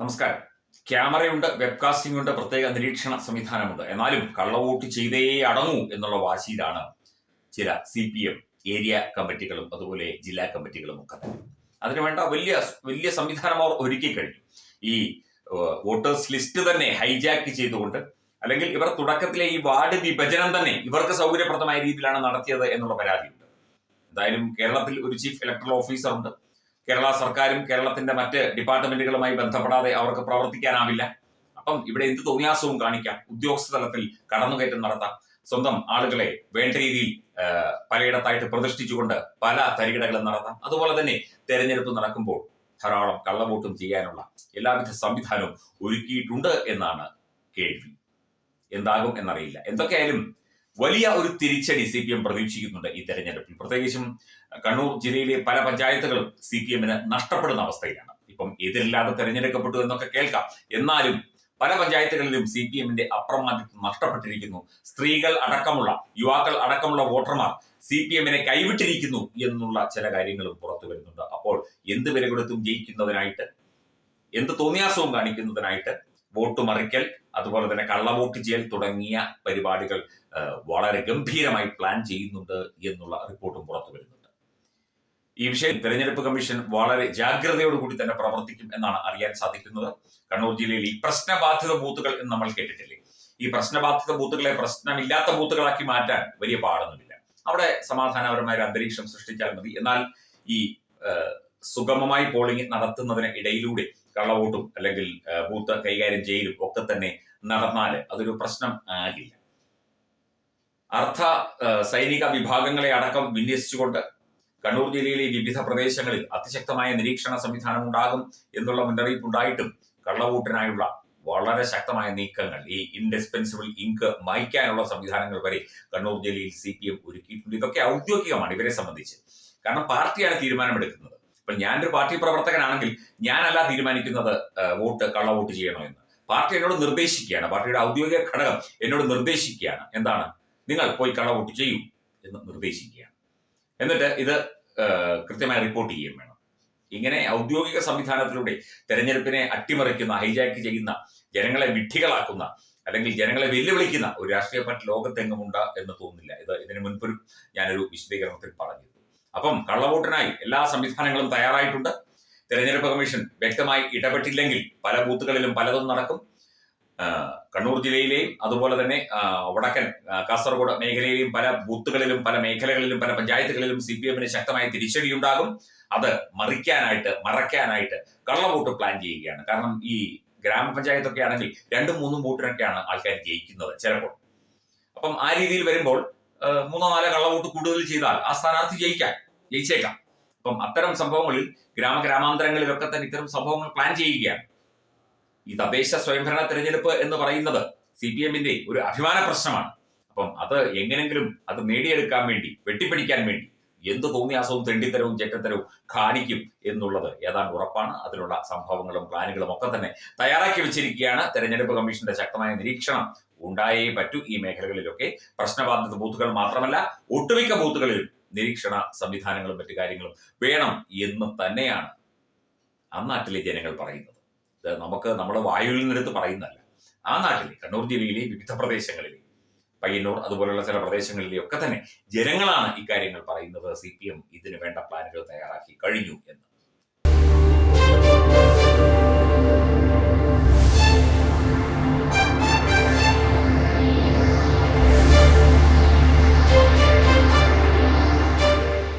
നമസ്കാരം. ക്യാമറയുണ്ട് വെബ്കാസ്റ്റിംഗ് ഉണ്ട് പ്രത്യേക നിരീക്ഷണ സംവിധാനമുണ്ട്. എന്നാലും കള്ളവോട്ട് ചെയ്തേ അടങ്ങൂ എന്നുള്ള വാശിയിലാണ് ചില സി പി എം ഏരിയ കമ്മിറ്റികളും അതുപോലെ ജില്ലാ കമ്മിറ്റികളും ഒക്കെ. അതിനുവേണ്ട വലിയ വലിയ സംവിധാനം അവർ ഒരുക്കി കഴിഞ്ഞു. ഈ വോട്ടേഴ്സ് ലിസ്റ്റ് തന്നെ ഹൈജാക്ക് ചെയ്തുകൊണ്ട് അല്ലെങ്കിൽ ഇവർ തുടക്കത്തിലെ ഈ വാർഡ് വിഭജനം തന്നെ ഇവർക്ക് സൗകര്യപ്രദമായ രീതിയിലാണ് നടത്തിയത് എന്നുള്ള പരാതിയുണ്ട്. എന്തായാലും കേരളത്തിൽ ഒരു ചീഫ് ഇലക്ട്രൽ ഓഫീസർ ഉണ്ട് കേരള സർക്കാരും കേരളത്തിന്റെ മറ്റ് ഡിപ്പാർട്ട്മെന്റുകളുമായി ബന്ധപ്പെടാതെ അവർക്ക് പ്രവർത്തിക്കാനാവില്ല. അപ്പം ഇവിടെ എന്ത് തോന്നിയാസവും കാണിക്കാം. ഉദ്യോഗസ്ഥ തലത്തിൽ കടന്നുകയറ്റം നടത്താം. സ്വന്തം ആളുകളെ വേണ്ട രീതിയിൽ പലയിടത്തായിട്ട് പ്രതിഷ്ഠിച്ചുകൊണ്ട് പല തരികിടകളും നടത്താം. അതുപോലെ തന്നെ തെരഞ്ഞെടുപ്പ് നടക്കുമ്പോൾ ധാരാളം കള്ളവോട്ടും ചെയ്യാനുള്ള എല്ലാവിധ സംവിധാനവും ഒരുക്കിയിട്ടുണ്ട് എന്നാണ് കേൾവി. എന്താകും എന്നറിയില്ല. എന്തൊക്കെയായാലും വലിയ ഒരു തിരിച്ചടി സി പി എം പ്രതീക്ഷിക്കുന്നുണ്ട് ഈ തെരഞ്ഞെടുപ്പിൽ. പ്രത്യേകിച്ചും കണ്ണൂർ ജില്ലയിലെ പല പഞ്ചായത്തുകളും സി പി എമ്മിന് നഷ്ടപ്പെടുന്ന അവസ്ഥയിലാണ്. ഇപ്പം എതിരില്ലാതെ തെരഞ്ഞെടുക്കപ്പെട്ടു എന്നൊക്കെ കേൾക്കാം. എന്നാലും പല പഞ്ചായത്തുകളിലും സി പി എമ്മിന്റെ അപ്രമാദിത്വം നഷ്ടപ്പെട്ടിരിക്കുന്നു. സ്ത്രീകൾ അടക്കമുള്ള യുവാക്കൾ അടക്കമുള്ള വോട്ടർമാർ സി പി എമ്മിനെ കൈവിട്ടിരിക്കുന്നു എന്നുള്ള ചില കാര്യങ്ങളും പുറത്തു വരുന്നുണ്ട്. അപ്പോൾ എന്ത് വില കൊടുത്തും ജയിക്കുന്നതിനായിട്ട് എന്ത് തോന്നിയാസവും കാണിക്കുന്നതിനായിട്ട് വോട്ട് മറിക്കൽ അതുപോലെ തന്നെ കള്ളവോട്ട് ചെയ്യൽ തുടങ്ങിയ പരിപാടികൾ വളരെ ഗംഭീരമായി പ്ലാൻ ചെയ്യുന്നുണ്ട് എന്നുള്ള റിപ്പോർട്ടും പുറത്തു വരുന്നുണ്ട്. ഈ വിഷയം തെരഞ്ഞെടുപ്പ് കമ്മീഷൻ വളരെ ജാഗ്രതയോടുകൂടി തന്നെ പ്രവർത്തിക്കും എന്നാണ് അറിയാൻ സാധിക്കുന്നത്. കണ്ണൂർ ജില്ലയിൽ ഈ പ്രശ്നബാധിത ബൂത്തുകൾ എന്ന് നമ്മൾ കേട്ടിട്ടില്ലേ? ഈ പ്രശ്നബാധിത ബൂത്തുകളെ പ്രശ്നമില്ലാത്ത ബൂത്തുകളാക്കി മാറ്റാൻ വലിയ പാടൊന്നുമില്ല. അവിടെ സമാധാനപരമായ ഒരു അന്തരീക്ഷം സൃഷ്ടിച്ചാൽ മതി. എന്നാൽ ഈ സുഗമമായി പോളിംഗ് നടത്തുന്നതിന് ഇടയിലൂടെ കള്ളവോട്ടും അല്ലെങ്കിൽ ബൂത്ത് കൈകാര്യം ചെയ്യലും ഒക്കെ തന്നെ നടന്നാൽ അതൊരു പ്രശ്നം ആകില്ല. അർദ്ധ സൈനിക വിഭാഗങ്ങളെ അടക്കം വിന്യസിച്ചുകൊണ്ട് കണ്ണൂർ ജില്ലയിലെ വിവിധ പ്രദേശങ്ങളിൽ അതിശക്തമായ നിരീക്ഷണ സംവിധാനം ഉണ്ടാകും എന്നുള്ള മുന്നറിയിപ്പ് ഉണ്ടായിട്ടും കള്ളവോട്ടിനായുള്ള വളരെ ശക്തമായ നീക്കങ്ങൾ ഈ ഇൻഡിസ്പെൻസിബിൾ ഇങ്ക് മായ്ക്കാനുള്ള സംവിധാനങ്ങൾ വരെ കണ്ണൂർ ജില്ലയിൽ സി പി എം ഒരുക്കിയിട്ടുണ്ട്. ഇതൊക്കെ ഔദ്യോഗികമാണ് ഇവരെ സംബന്ധിച്ച്. കാരണം പാർട്ടിയാണ് തീരുമാനമെടുക്കുന്നത്. ഇപ്പൊ ഞാനൊരു പാർട്ടി പ്രവർത്തകനാണെങ്കിൽ ഞാനല്ല തീരുമാനിക്കുന്നത് വോട്ട് കള്ള വോട്ട് ചെയ്യണോ എന്ന്. പാർട്ടി എന്നോട് നിർദ്ദേശിക്കുകയാണ്. പാർട്ടിയുടെ ഔദ്യോഗിക ഘടകം എന്നോട് നിർദ്ദേശിക്കുകയാണ്. എന്താണ്? നിങ്ങൾ പോയി കള്ള വോട്ട് ചെയ്യൂ എന്ന് നിർദ്ദേശിക്കുകയാണ്. എന്നിട്ട് ഇത് കൃത്യമായി റിപ്പോർട്ട് ചെയ്യുകയും വേണം. ഇങ്ങനെ ഔദ്യോഗിക സംവിധാനത്തിലൂടെ തെരഞ്ഞെടുപ്പിനെ അട്ടിമറിക്കുന്ന ഹൈജാക്ക് ചെയ്യുന്ന ജനങ്ങളെ വിഡ്ഢികളാക്കുന്ന അല്ലെങ്കിൽ ജനങ്ങളെ വെല്ലുവിളിക്കുന്ന ഒരു രാഷ്ട്രീയ പാർട്ടി ലോകത്തെങ്ങുമുണ്ട് എന്ന് തോന്നുന്നില്ല. ഇത് ഇതിനു മുൻപൊരു ഞാനൊരു വിശദീകരണത്തിൽ പറഞ്ഞിരുന്നു. അപ്പം കള്ളവോട്ടിനായി എല്ലാ സംവിധാനങ്ങളും തയ്യാറായിട്ടുണ്ട്. തെരഞ്ഞെടുപ്പ് കമ്മീഷൻ വ്യക്തമായി ഇടപെട്ടില്ലെങ്കിൽ പല ബൂത്തുകളിലും പലതും നടക്കും. കണ്ണൂർ ജില്ലയിലെയും അതുപോലെ തന്നെ വടക്കൻ കാസർഗോഡ് മേഖലയിലെയും പല ബൂത്തുകളിലും പല മേഖലകളിലും പല പഞ്ചായത്തുകളിലും സി പി എമ്മിന് ശക്തമായ തിരിച്ചടിയുണ്ടാകും. അത് മറിക്കാനായിട്ട് മറയ്ക്കാനായിട്ട് കള്ളവോട്ട് പ്ലാൻ ചെയ്യുകയാണ്. കാരണം ഈ ഗ്രാമപഞ്ചായത്തൊക്കെ ആണെങ്കിൽ രണ്ടും മൂന്നും വോട്ടിനൊക്കെയാണ് ആൾക്കാർ ജയിക്കുന്നത് ചിലപ്പോൾ. അപ്പം ആ രീതിയിൽ വരുമ്പോൾ മൂന്നോ നാലോ കള്ളവോട്ട് കൂടുതൽ ചെയ്താൽ ആ സ്ഥാനാർത്ഥി ജയിക്കാൻ ജയിച്ചേക്കാം. അപ്പം അത്തരം സംഭവങ്ങളിൽ ഗ്രാമ ഗ്രാമാന്തരങ്ങളിലൊക്കെ തന്നെ ഇത്തരം സംഭവങ്ങൾ പ്ലാൻ ചെയ്യുകയാണ്. ഈ തദ്ദേശ സ്വയംഭരണ തെരഞ്ഞെടുപ്പ് എന്ന് പറയുന്നത് സി പി എമ്മിന്റെ ഒരു അഭിമാന പ്രശ്നമാണ്. അപ്പം അത് എങ്ങനെങ്കിലും അത് നേടിയെടുക്കാൻ വേണ്ടി വെട്ടിപ്പിടിക്കാൻ വേണ്ടി എന്ത് തോന്നിയാസവും തെണ്ടിത്തരവും ചെറ്റത്തരവും കാണിക്കും എന്നുള്ളത് ഏതാണ്ട് ഉറപ്പാണ്. അതിനുള്ള സംഭവങ്ങളും പ്ലാനുകളും ഒക്കെ തന്നെ തയ്യാറാക്കി വെച്ചിരിക്കുകയാണ്. തെരഞ്ഞെടുപ്പ് കമ്മീഷന്റെ ശക്തമായ നിരീക്ഷണം ഉണ്ടായേ പറ്റൂ ഈ മേഖലകളിലൊക്കെ. പ്രശ്നബാധിത ബൂത്തുകൾ മാത്രമല്ല ഒട്ടുമിക്ക ബൂത്തുകളിലും നിരീക്ഷണ സംവിധാനങ്ങളും മറ്റു കാര്യങ്ങളും വേണം എന്ന് തന്നെയാണ് അന്നാട്ടിലെ നാട്ടിലെ ജനങ്ങൾ പറയുന്നത്. നമുക്ക് നമ്മുടെ വായുവിൽ നിന്നെടുത്ത് പറയുന്നതല്ല. ആ നാട്ടിലെ കണ്ണൂർ ജില്ലയിലെ വിവിധ പ്രദേശങ്ങളിലെ പയ്യന്നൂർ അതുപോലുള്ള ചില പ്രദേശങ്ങളിലെയൊക്കെ തന്നെ ജനങ്ങളാണ് ഇക്കാര്യങ്ങൾ പറയുന്നത്. സി പി എം ഇതിനു വേണ്ട പ്ലാനുകൾ തയ്യാറാക്കി കഴിഞ്ഞു എന്ന്.